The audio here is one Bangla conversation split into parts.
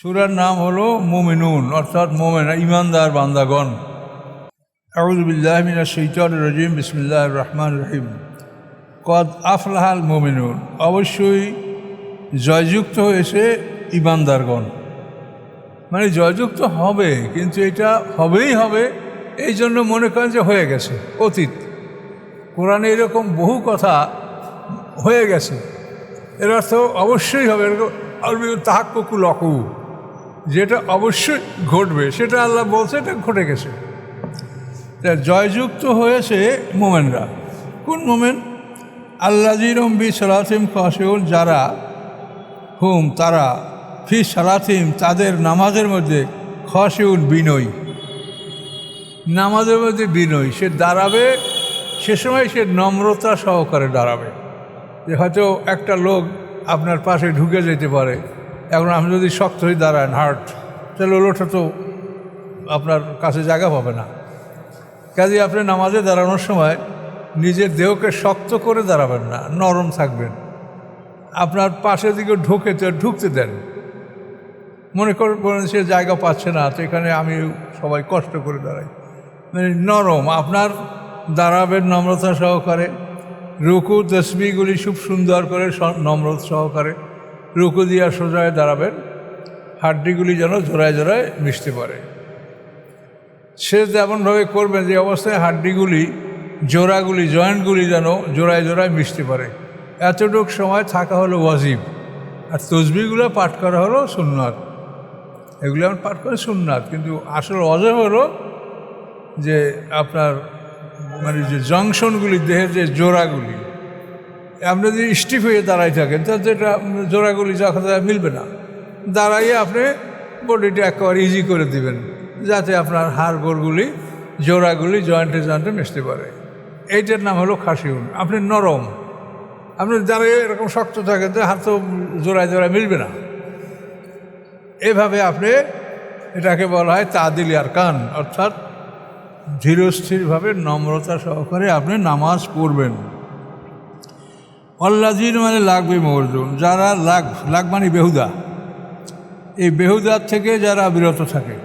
সুরার নাম হলো মোমিনুন, অর্থাৎ মোমেন, ইমানদার বান্দাগণ। আউজবিল্লাহ মিনা শৈতর রজিম বিসমিল্লাহ রহমান রহিম। কদ আফলাহাল মোমিনুন, অবশ্যই জয়যুক্ত হয়েছে ইমানদারগণ। মানে জয়যুক্ত হবে, কিন্তু এটা হবেই হবে, এই জন্য মনে করেন যে হয়ে গেছে, অতীত। কোরআনে এরকম বহু কথা হয়ে গেছে। এর অর্থ অবশ্যই হবে, এরকম তাহাক্কু লকু যেটা অবশ্যই ঘটবে, সেটা আল্লাহ বলছে, এটা ঘটে গেছে। জয়যুক্ত হয়েছে মোমেনরা। কোন মোমেন? আল্লাজিরম বি সালাতিম কাসেউল যারা হুম, তারা ফি সালাতিম, তাদের নামাজের মধ্যে খসেউল বিনয়। নামাজের মধ্যে বিনয়, সে দাঁড়াবে, সে সময় সে নম্রতা সহকারে দাঁড়াবে। যে হয়তো একটা লোক আপনার পাশে ঢুকে যেতে পারে এখন আপনি যদি শক্ত হয়ে দাঁড়ান হার্ট তাহলে ওটা তো আপনার কাছে জায়গা পাবে না। কাজে আপনি নামাজে দাঁড়ানোর সময় নিজের দেহকে শক্ত করে দাঁড়াবেন না, নরম থাকবেন। আপনার পাশের দিকে ঢুকে ঢুকতে দেন। মনে করেন সে জায়গা পাচ্ছে না, তো এখানে আমি সবাই কষ্ট করে দাঁড়াই। মানে নরম, আপনার দাঁড়াবেন নম্রতা সহকারে, রুকু তসবিগুলি খুব সুন্দর করে নম্রতা সহকারে। রুকু দিয়া সোজায় দাঁড়াবেন, হাড্ডিগুলি যেন জোড়ায় জোড়ায় মিশতে পারে। সে তেমনভাবে করবেন যে অবস্থায় হাড্ডিগুলি, জোড়াগুলি, জয়েন্টগুলি যেন জোড়ায় জোড়ায় মিশতে পারে। এতটুক সময় থাকা হলো ওয়াজিব। আর তসবিগুলো পাঠ করা হলো সুন্নাত। এগুলো আমার পাঠ করে সুন্নাত, কিন্তু আসল অজয় হলো যে আপনার মানে যে জংশনগুলি, দেহের যে জোড়াগুলি আপনি যদি স্টিফ হয়ে দাঁড়াই থাকেন, তাহলে তো যেটা জোড়াগুলি যখন মিলবে না। দাঁড়াইয়ে আপনি বডিটা একেবারে ইজি করে দিবেন, যাতে আপনার হাড় গোড়গুলি জোড়াগুলি জয়েন্টে জয়েন্টে মিশতে পারে। এইটার নাম হলো খাসিউন। আপনি নরম। আপনি দাঁড়িয়ে এরকম শক্ত থাকেন তো হাত তো জোড়ায় জোড়ায় মিলবে না। এভাবে আপনি এটাকে বলা হয় তাদিল আর কান, অর্থাৎ ধীরস্থিরভাবে নম্রতা সহকারে আপনি নামাজ পড়বেন। অল্লাজির মানে লাগবে মর্জুন, যারা লাগ লাগ মানে বেহুদা। এই বেহুদার থেকে যারা বিরত থাকে।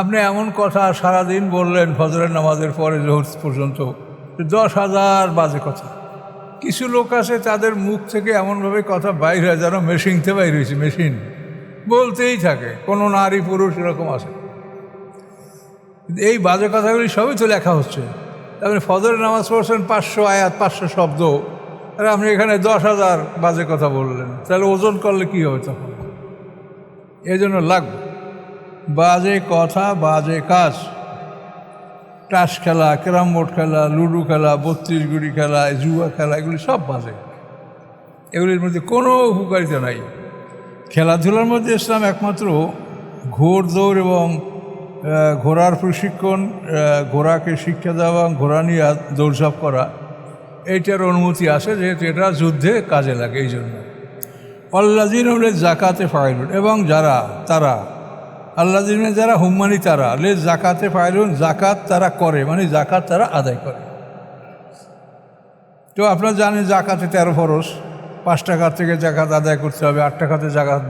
আপনি এমন কথা সারাদিন বললেন ফজরের নামাজের পরে জোহর পর্যন্ত দশ হাজার বাজে কথা। কিছু লোক আছে তাদের মুখ থেকে এমনভাবে কথা বাইর হয় যেন মেশিনতে বাইর হয়েছে মেশিন বলতেই থাকে, কোনো নারী পুরুষ এরকম আছে। এই বাজে কথাগুলি সবই তো লেখা হচ্ছে। আপনি ফজরের নামাজ পড়ছেন পাঁচশো আয়াত, পাঁচশো শব্দ। আর আপনি এখানে দশ হাজার বাজে কথা বললেন। তাহলে ওজন করলে কী হবে তখন? এই জন্য লাগবে। বাজে কথা, বাজে কাজ। টাস খেলা, ক্যারাম বোর্ড খেলা, লুডো খেলা, বত্রিশ গুড়ি খেলা, জুয়া খেলা, এগুলি সব বাজে। এগুলির মধ্যে কোনো উপকারিতা নাই। খেলাধুলার মধ্যে ইসলাম একমাত্র ঘোড় দৌড় এবং ঘোড়ার প্রশিক্ষণ ঘোড়াকে শিক্ষা দেওয়া, ঘোড়া নিয়ে দৌড়ঝাঁপ করা। এইটার অনুমতি আছে যেহেতু এটা যুদ্ধে কাজে লাগে, এই জন্য। আল্লাদিন হলে জাকাতে ফাইলুন, এবং যারা, তারা আল্লাদিনে যারা হুম্মানি তারা, লে জাকাতে ফাইলুন জাকাত তারা করে মানে জাকাত তারা আদায় করে। তো আপনারা জানেন জাকাতে তেরো ফরস পাঁচ টাকার থেকে জাকাত আদায় করতে হবে, আট টাকাতে জাকাত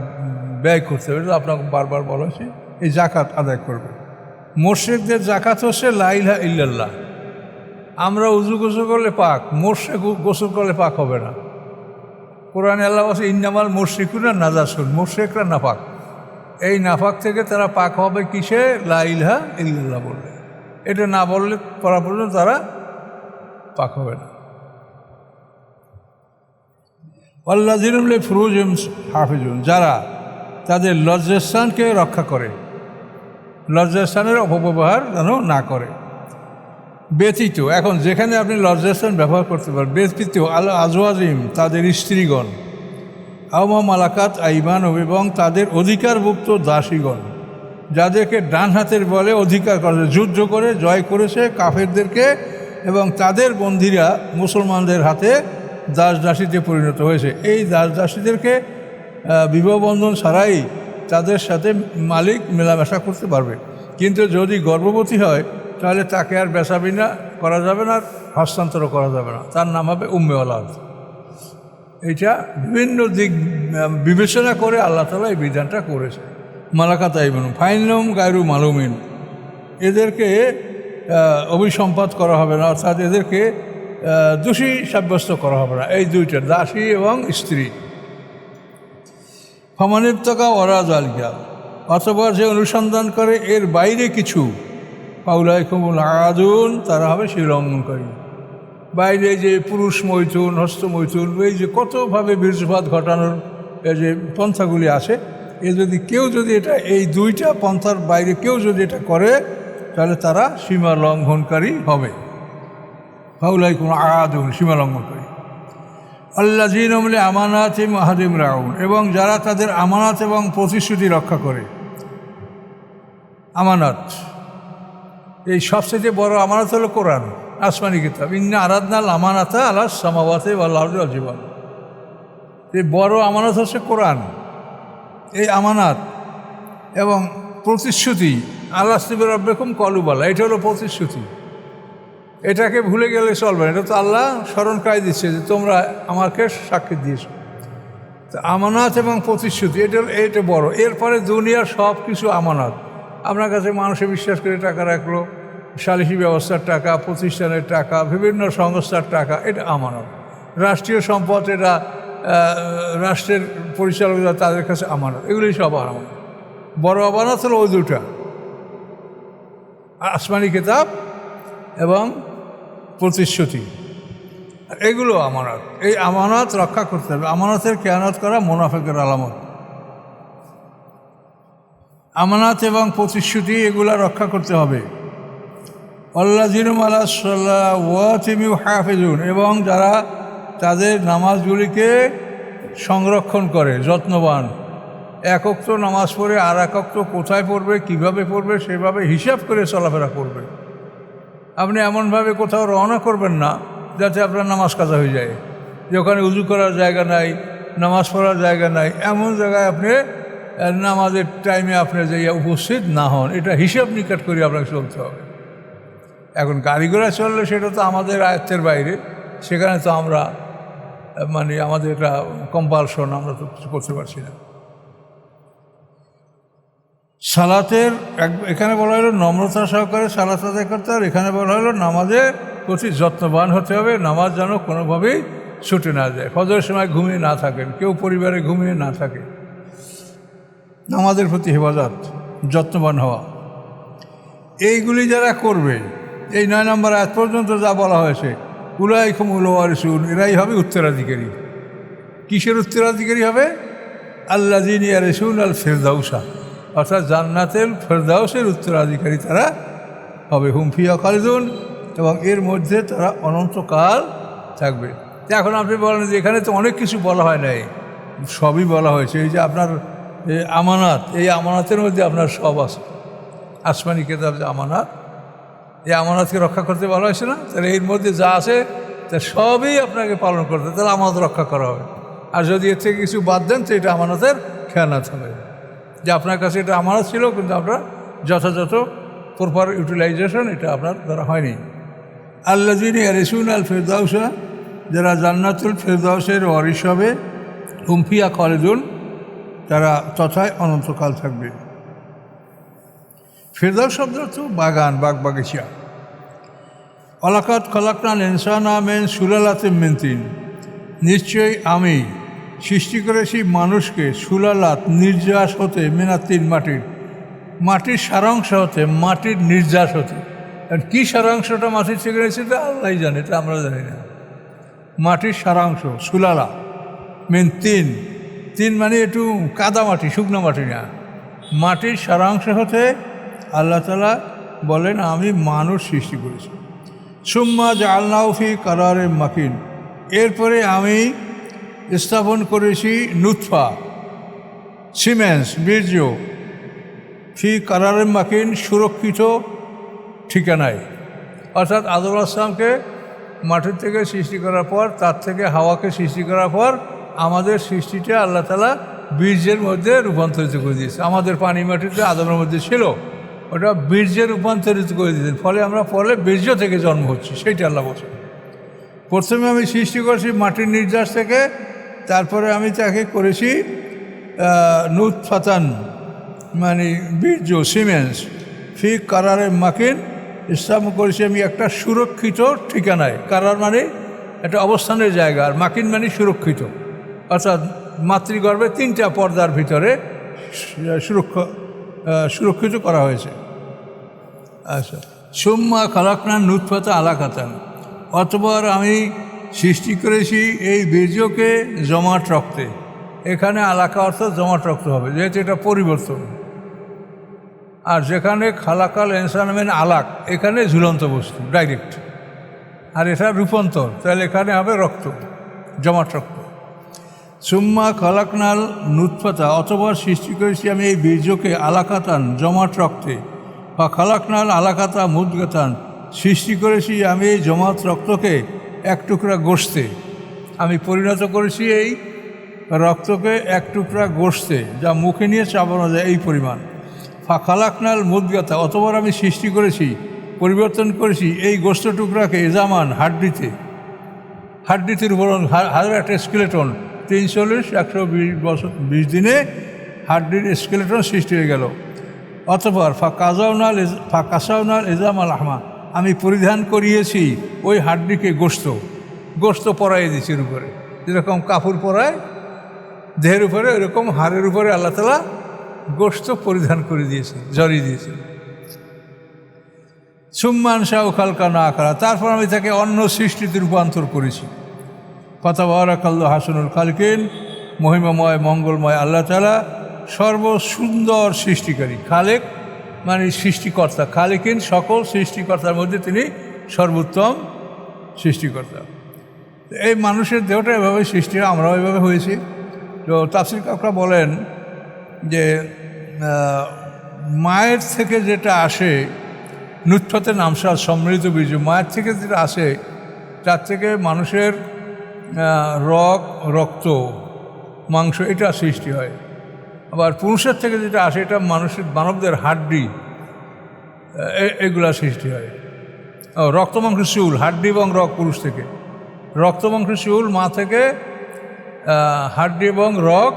ব্যয় করতে হবে আপনাকে বারবার বলেছি এই জাকাত আদায় করবে। মোর্শেকদের জাকাত হচ্ছে লাইলা ইল্লাল্লাহ। আমরা উজু গোসল করলে পাক, মোর্শে গোসল করলে পাক হবে না। কোরআন আল্লাহ বলছে, ইন্নামাল মোর্শিকুরা নাজাসুন মোর্শেকরা নাপাক এই নাফাক থেকে তারা পাক হবে কিসে? লাইলহা ইল্লাল্লাহ বললে। এটা না বললে, পড়া পর্যন্ত তারা পাক হবে না। আল্লাহ জিরুল্লে ফরুজ হাফিজুন, যারা তাদের লজ্জাস্থানকে রক্ষা করে, লজ্জাস্থানের অপব্যবহার যেন না করে। ব্যতীত, এখন যেখানে আপনি লজ্জাস্থান ব্যবহার করতে পারেন, ব্যতীত আল আজওয়াজিম, তাদের স্ত্রীগণ, আওমা মালাকাত, আইমান এবং তাদের অধিকারভুক্ত দাসীগণ, যাদেরকে ডান হাতের বলে অধিকার করে, যুদ্ধ করে, জয় করেছে কাফেরদেরকে এবং তাদের বন্দিরা মুসলমানদের হাতে দাস দাসীতে পরিণত হয়েছে। এই দাস দাসীদেরকে বিবাহ বন্ধন ছাড়াই তাদের সাথে মালিক মেলামেশা করতে পারবে। কিন্তু যদি গর্ভবতী হয় তাহলে তাকে আর বেচা বিনা করা যাবে না আর হস্তান্তর করা যাবে না। তার নাম হবে উম্মেওয়ালা এটা বিভিন্ন দিক বিবেচনা করে আল্লাহ তালা এই বিধানটা করেছে। মালাকা তাইবেন ফাইনলম গায়রু মালুমিন। এদেরকে অভিসম্পাদ করা হবে না, অর্থাৎ এদেরকে দোষী সাব্যস্ত করা হবে না। এই দুইটা, দাসী এবং স্ত্রী। ফমানিপ্তকা ওরা জালিকা অথবা যে অনুসন্ধান করে এর বাইরে কিছু পাউলাই কুমুল আদুন, তারা হবে সেই লঙ্ঘনকারী বাইরে যে পুরুষ মৈথুন, হস্ত মৈথুন, এই যে কতভাবে বীর্যপাত ঘটানোর যে পন্থাগুলি আছে, এ যদি কেউ যদি এটা, এই দুইটা পন্থার বাইরে কেউ যদি এটা করে, তাহলে তারা সীমা লঙ্ঘনকারী হবে। পাউলাই কোন আদুন সীমা লঙ্ঘনকারী আল্লাহ জিনমলে আমানাত মাহাদিম রাউন, এবং যারা তাদের আমানাত এবং প্রতিশ্রুতি রক্ষা করে। আমানত। এই সবচেয়ে বড় আমানত হলো কোরআন, আসমানি কিতাব। ইন্না আরাধনাল আমানাতা আল্লাহ সামাবাতে বা লাল জীবন এই বড় আমানত হচ্ছে কোরআন। এই আমানাত এবং প্রতিশ্রুতি, আল্লাহ শিবের রব্বেকুম কলুবালা এটা হলো প্রতিশ্রুতি। এটাকে ভুলে গেলে চলবে না, এটা তো আল্লাহ স্মরণ করাই দিচ্ছে যে তোমরা আমাকে সাক্ষী দিয়েছ। তো আমানত এবং প্রতিশ্রুতি, এটা এটা বড়। এরপরে দুনিয়ার সব কিছু আমানত। আপনার কাছে মানুষে বিশ্বাস করে টাকা রাখল সালিসি ব্যবস্থার টাকা, প্রতিষ্ঠানের টাকা, বিভিন্ন সংস্থার টাকা, এটা আমানত। রাষ্ট্রীয় সম্পদ, এটা রাষ্ট্রের পরিচালকরা তাদের কাছে আমানত। এগুলি সব আমানত। বড় আমানত হলো ওই দুটা। আসমানি কিতাব এবং প্রতিশ্রুতি। এগুলো আমানত। এই আমানত রক্ষা করতে হবে। আমানতের কেয়ানত করা মোনাফেকের আলামত। আমানত এবং প্রতিশ্রুতি এগুলা রক্ষা করতে হবে আল্লাহ জিনুম আল্লাহ সাল্লাহ ওয়াতিমিউ হাফিজুন এবং যারা তাদের নামাজগুলিকে সংরক্ষণ করে, যত্নবান। একক তো নামাজ পড়ে আর একক তো কোথায় পড়বে, কীভাবে পড়বে, সেভাবে হিসাব করে চলাফেরা করবে। আপনি এমনভাবে কোথাও রওনা করবেন না, যাতে আপনার নামাজ কাজা হয়ে যায়। যে ওখানে উজু করার জায়গা নাই, নামাজ পড়ার জায়গা নাই, এমন জায়গায় আপনি নামাজের টাইমে আপনি যাইয়া উপস্থিত না হন। এটা হিসাব নিকাট করে আপনাকে চলতে হবে। এখন গাড়ি ঘোড়া চললে সেটা তো আমাদের আয়ত্তের বাইরে। সেখানে তো আমরা মানে আমাদের এটা কম্পালশন আমরা তো কিছু করতে পারছি না। সালাতের এখানে বলা হলো নম্রতা সহকারে সালাত আদায় করতে হবে, এখানে বলা হলো নামাজে প্রতি যত্নবান হতে হবে, নামাজ যেন কোনোভাবেই ছুটে না যায়। ফজরের সময় ঘুমিয়ে না থাকেন, কেউ পরিবারে ঘুমিয়ে না থাকে। নামাজের প্রতি হেফাজত, যত্নবান হওয়া। এইগুলি যারা করবে এই নয় নম্বর আজ পর্যন্ত যা বলা হয়েছে উলাই খুমুল এরাই হবে উত্তরাধিকারী। কিসের উত্তরাধিকারী হবে? আল্লা জিনিয়া রেসুল আল ফেরদাউসা অর্থাৎ জান্নাতের ফেরদাউসের উত্তরাধিকারী তারা হবে। হুমফিয়া খালিদুন এবং এর মধ্যে তারা অনন্তকাল থাকবে। এখন আপনি বলেন যে এখানে তো অনেক কিছু বলা হয় নাই। সবই বলা হয়েছে। এই যে আপনার আমানাত, এই আমানাতের মধ্যে আপনার সব আছে। আসমানি কেতাব যে আমানাত এই আমানতকে রক্ষা করতে বলা হয়েছে না, তাহলে এর মধ্যে যা আছে, তা সবই আপনাকে পালন করতে তাহলে আমানত রক্ষা করা হবে। আর যদি এর থেকে কিছু বাদ দেন, তো এটা আমানতের খেয়ানাত হবে। যে আপনার কাছে এটা আমানত ছিল, কিন্তু আপনার যথাযথ প্রপার ইউটিলাইজেশন এটা আপনার দ্বারা হয়নি। আল্লাহ যিনি রেসুন আল ফেরদাউসা যারা জান্নাতুল ফেরদাউসের ওয়ারিস হবে হুমফিয়া খালেদুন, তারা তথায় অনন্তকাল থাকবে। ফেরদাউস শব্দ তো বাগান বাগ বাগিচা অলাকাত খলাকান ইনসানা মেন সুলালাতে মেনতিন নিশ্চয়ই আমি সৃষ্টি করেছি মানুষকে সুলালাত নির্যাস হতে মেনাতিন মাটির। মাটির সারাংশ হতে মাটির নির্যাস হতে। কী সারাংশটা মাটির থেকে রয়েছে তা আল্লাহ জানে, এটা আমরা জানি না। মাটির সারাংশ, সুলালা, মেন তিন। তিন মানে একটু কাদা মাটি, শুকনো মাটি না। মাটির সারাংশ হতে আল্লাহ তালা বলেন, আমি মানুষ সৃষ্টি করেছি। সুম্মা জালনাউফি কারারে মাকিন। এরপরে আমি স্থাপন করেছি নুৎফা সিমেন্স, বীর্য ফি কারারে মাকিন সুরক্ষিত ঠিকানায়। অর্থাৎ আদম আসলামকে মাটির থেকে সৃষ্টি করার পর, তার থেকে হাওয়াকে সৃষ্টি করার পর, আমাদের সৃষ্টিটা আল্লাহ তালা বীর্যের মধ্যে রূপান্তরিত করে দিয়েছে। আমাদের পানি মাটিতে আদমের মধ্যে ছিল। ওটা বীর্যে রূপান্তরিত করে দিতেন ফলে আমরা, ফলে বীর্য থেকে জন্ম হচ্ছি, সেইটা আল্লাহ বলছেন। প্রথমে আমি সৃষ্টি করছি মাটির নির্যাস থেকে, তারপরে আমি তাকে করেছি নুত ফাতান মানে বীর্য, সিমেন্স। ফি কারারে মাকিন, ইসলাম করেছি আমি একটা সুরক্ষিত ঠিকানায়। কারার মানে একটা অবস্থানের জায়গা, আর মাকিন মানে সুরক্ষিত। অর্থাৎ মাতৃগর্ভে তিনটা পর্দার ভিতরে সুরক্ষা সুরক্ষিত করা হয়েছে। আচ্ছা সোম্মা খালাকনা নুৎফাতা আলাকাতান। অতবার আমি সৃষ্টি করেছি এই বীর্যকে জমাট রক্তে। এখানে আলাকা অর্থাৎ জমাট রক্ত হবে, যেহেতু এটা পরিবর্তন। আর যেখানে খালাকাল এনসানমেন আলাক, এখানে ঝুলন্ত বস্তু, ডাইরেক্ট। আর এটা রূপান্তর, তাহলে এখানে হবে রক্ত, জমাট রক্ত। সুম্মা খালাকনাল নুৎফাতা অতবার সৃষ্টি করেছি আমি এই বীর্যকে আলাকাতান, জমাট রক্তে। বা খালাকনাল আলাকাতা মুদগাতান, সৃষ্টি করেছি আমি এই জমাট রক্তকে এক টুকরা গোস্তে আমি পরিণত করেছি এই রক্তকে এক টুকরা গোস্তে যা মুখে নিয়ে চাপানো যায় এই পরিমাণ। ফা খালাকনাল মুদগাতা অতবার আমি সৃষ্টি করেছি, পরিবর্তন করেছি এই গোস্ত টুকরাকে এজামান হাড্ডিতে। হাড্ডিতে উপর হাজার একটা স্কেলেটন তিনচল্লিশ, একশো বিশ বছর, বিশ দিনে হাড্ডির স্কেলেটন সৃষ্টি হয়ে গেল। অতপর ফা কাজাউনাল ফা কাসাউনাল এজাম আল আহমা আমি পরিধান করিয়েছি ওই হাড্ডিকে গোস্ত গোস্ত পরাই দিয়েছি এর উপরে। যেরকম কাপড় পরায়, দেহের উপরে এরকম হাড়ের উপরে আল্লাহ তালা গোস্ত পরিধান করে দিয়েছে জড়িয়ে দিয়েছে সুম্মান শাহ খালকা না করা তারপর আমি তাকে অন্য সৃষ্টিতে রূপান্তর করেছি। ফতাবারাকাল্ল হাসনুল খালকিন, মহিমাময়, মঙ্গলময় আল্লাহ তালা সর্বসুন্দর সৃষ্টিকারী খালেক মানে সৃষ্টিকর্তা খালেকিন, সকল সৃষ্টিকর্তার মধ্যে তিনি সর্বোত্তম সৃষ্টিকর্তা। এই মানুষের দেহটা এভাবে সৃষ্টি আমরাও এভাবে হয়েছি। তো তাফসির কাকরা বলেন যে মায়ের থেকে যেটা আসে নুৎফতে নামসার সম্মিলিত বীর্য, মায়ের থেকে যেটা আসে, তার থেকে মানুষের রক রক্ত, মাংস, এটা সৃষ্টি হয়। আবার পুরুষের থেকে যেটা আসে, এটা মানুষের, মানবদের হাড্ডি এগুলা সৃষ্টি হয়। রক্ত, মাংস, শিউল, হাড্ডি এবং রক পুরুষ থেকে। রক্ত, মাংস, শিউল মা থেকে হাড্ডি এবং রক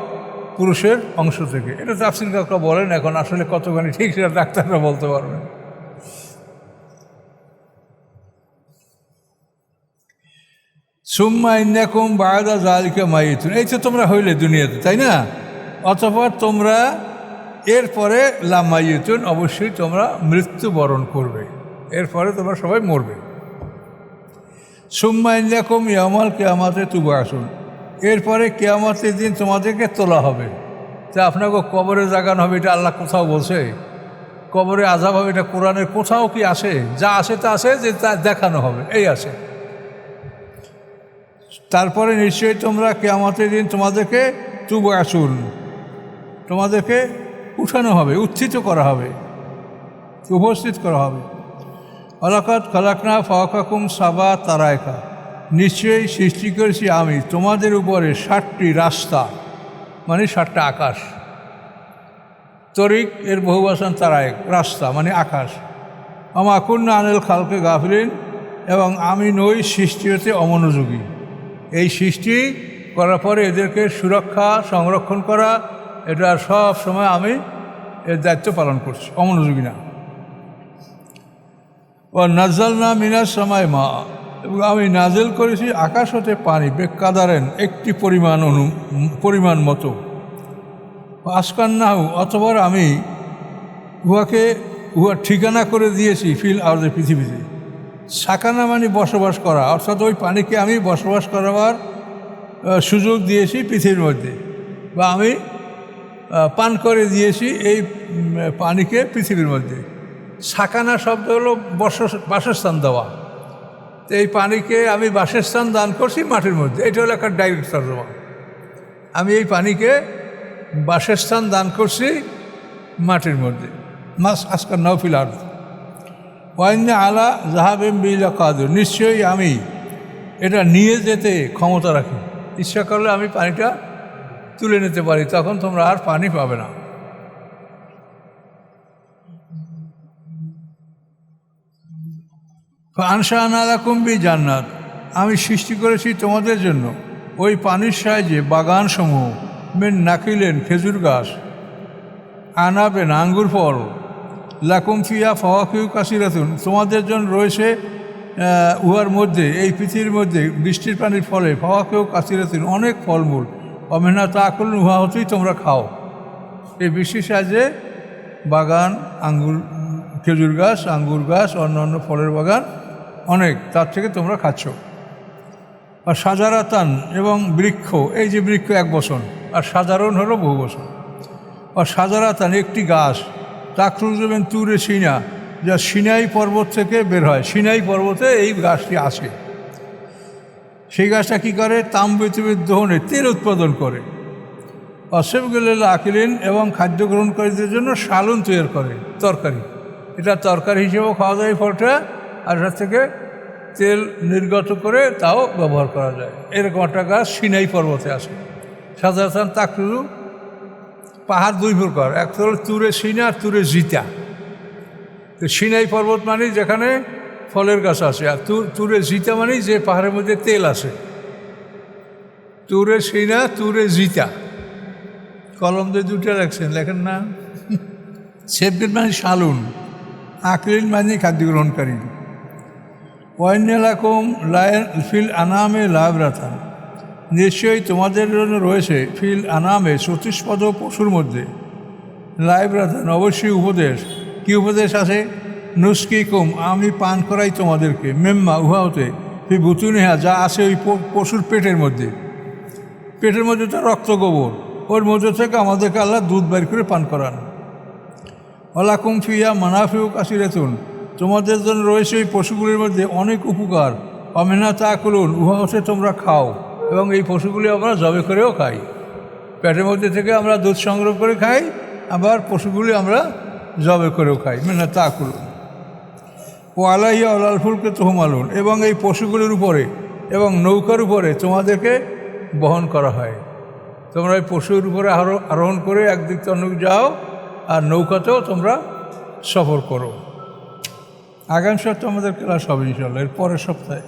পুরুষের অংশ থেকে। এটা তাফসিল কাকা বলেন এখন, আসলে কতখানি ঠিক সেটা ডাক্তাররা বলতে পারবেন। সুম্মা ইন্নাকুম বায়দা জালিকা মাইতুন। এই তো তোমরা হইলে দুনিয়াতে, তাই না? অতপর তোমরা এরপরে লামাইতুন অবশ্যই তোমরা মৃত্যুবরণ করবে। এরপরে তোমরা সবাই মরবে। সুম্মা ইয়ামাল কেয়ামাতে তুবা আসুন এরপরে কেয়ামতের দিন তোমাদেরকে তোলা হবে। তা আপনাকে কবরে জাগানো হবে, এটা আল্লাহ কোথাও বলছে? কবরে আজাব হবে, এটা কোরআনের কোথাও কি আসে? যা আসে তা আসে, যে তা দেখানো হবে, এই আছে তারপরে নিশ্চয়ই তোমরা কেয়ামতের দিন তোমাদেরকে তুব আসুন। তোমাদেরকে উঠানো হবে, উত্থিত করা হবে, উপস্থিত করা হবে। অলাকাত খালাকনা ফাওয়াকাকুম সাবা তারায়কা। নিশ্চয়ই সৃষ্টি করেছি আমি তোমাদের উপরে ষাটটি রাস্তা মানে ষাটটা আকাশ। তরিক এর বহুবাসন তারায়ক, রাস্তা মানে আকাশ। আমা কুন্না আনিল খালকে গাফিলিন, এবং আমি নই সৃষ্টি হতে অমনোযোগী। এই সৃষ্টি করার পরে এদেরকে সুরক্ষা, সংরক্ষণ করা, এটা সব সময় আমি এর দায়িত্ব পালন করছি, অমনোযোগী না। ও নাজাল না মিনার সময় মা। এবং আমি নাজেল করেছি আকাশ হতে পানি, বেকাদারেন, একটি পরিমাণ অনু, পরিমাণ মতো। আসকান না অতবার আমি উহাকে, উহার ঠিকানা করে দিয়েছি ফিল আওয়ার পৃথিবীতে। সাকানা মানে বসবাস করা, অর্থাৎ ওই পানিকে আমি বসবাস করাবার সুযোগ দিয়েছি পৃথিবীর মধ্যে। বা আমি পান করে দিয়েছি এই পানিকে পৃথিবীর মধ্যে। সাকানা শব্দ হলো বস, বাসস্থান দেওয়া। তো এই পানিকে আমি বাসস্থান দান করছি মাটির মধ্যে। এটা হলো একটা ডাইরেক্ট তর্জমা আমি এই পানিকে বাসস্থান দান করছি মাটির মধ্যে। মাস, আজকাল নৌফিল আর ওয়াইন্না আলা জাহাবেম বিলা কাদুর। নিশ্চয়ই আমি এটা নিয়ে যেতে ক্ষমতা রাখি। ইচ্ছা করলে আমি পানিটা তুলে নিতে পারি, তখন তোমরা আর পানি পাবে না। আনসা আনালা কুম্বি জান্নাত। আমি সৃষ্টি করেছি তোমাদের জন্য ওই পানির সাহায্যে বাগানসমূহ, মেন নাকিলেন খেজুর গাছ, আনাবেন আঙ্গুর ফল লাকুম ফিয়া ফওয়াকিউ কাসিরাতুন। তোমাদের জন্য রয়েছে উহার মধ্যে, এই পৃথিবীর মধ্যে বৃষ্টির পানির ফলে ফওয়াকিউ কাসিরাতুন অনেক ফলমূল। অমেনা তা করুন উহা হতেই তোমরা খাও। এই বৃষ্টির সাহায্যে বাগান, আঙ্গুর, খেজুর গাছ, আঙ্গুর গাছ, অন্যান্য ফলের বাগান অনেক, তার থেকে তোমরা খাচ্ছ। আর সাজারাতান এবং বৃক্ষ, এই যে বৃক্ষ এক বসন, আর সাধারণ হলো বহু বসন। আর সাজারাতান একটি গাছ তাকরুজবেন তুরে সিনা, যা সিনাই পর্বত থেকে বের হয়। সিনাই পর্বতে এই গাছটি আসে। সেই গাছটা কী করে? তাম্বিতুবির দহনে তেল উৎপাদন করে। অসেবগুলো আকিলিন এবং খাদ্য গ্রহণকারীদের জন্য সালুন তৈরি করে, তরকারি। এটা তরকারি হিসেবেও খাওয়া যায় ফলটা, আর এটার থেকে তেল নির্গত করে তাও ব্যবহার করা যায়। এরকম একটা গাছ সিনাই পর্বতে আসে। সাধারণত তাকরু পাহাড় দুই প্রকার একটা হলো তুরে সিনা, আর তুরে জিতা। তো সিনাই পর্বত মানে যেখানে ফলের গাছ আছে, আর তুরে জিতা মানে যে পাহাড়ের মধ্যে তেল আছে। তুরে সিনা, তুরে জিতা। কলম দিয়ে দুটো লেখছেন, লেখেন না? সেফগেট মানে শালুন আকলিন মানে খাদ্য গ্রহণকারী। ওয়াইনালাকুম লায়ন ফিল আনামে লাভরাতান নিশ্চয়ই তোমাদের জন্য রয়েছে ফিল আনামে চতুষ্পদ পশুর মধ্যে। লাইব্রাতান অবশ্যই উপদেশ। কি উপদেশ আছে? নুস্কি কুম, আমি পান করাই তোমাদেরকে। মেম্মা উহা হতে ফি বুতুনিহা যা আছে ওই পশুর পেটের মধ্যে। পেটের মধ্যে তো রক্ত গোবর। ওর মধ্যে থেকে আমাদেরকে আল্লাহ দুধ বের করে পান করান। অলাকুম ফিয়া মানাফিউ কাসিরেতুন। তোমাদের জন্য রয়েছে ওই পশুগুলির মধ্যে অনেক উপকার। অমেনা তা করুন উহা তোমরা খাও। এবং এই পশুগুলি আমরা জবে করেও খাই। পেটের মধ্যে থেকে আমরা দুধ সংগ্রহ করে খাই, আবার পশুগুলি আমরা জবে করেও খাই। মানে তা করুন ও আলাইয়া আলাল ফুলকে তোহমালুন। এবং এই পশুগুলির উপরে এবং নৌকার উপরে তোমাদেরকে বহন করা হয়। তোমরা এই পশুর উপরে আরো- আরোহণ করে একদিক অন্য যাও আর নৌকাতেও তোমরা সফর করো। আগামী সপ্তাহে আমাদের ক্লাস হবে ইনশাল্লাহ এর পরের সপ্তাহে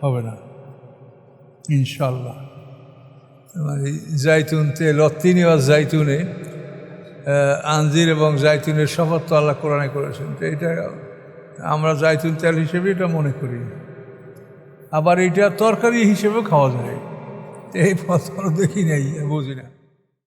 হবে না। ইনশাল্লাহ মানে জাইতুন তেল অত্তিনি বা জাইতুনে আঞ্জির এবং জাইতুনের শপথ তো আল্লাহ কোরআনে করেছেন। তো এটা আমরা জাইতুন তেল হিসেবে এটা মনে করি। আবার এটা তরকারি হিসেবে খাওয়া যায়। এই পথ দেখি নাই, বুঝি না।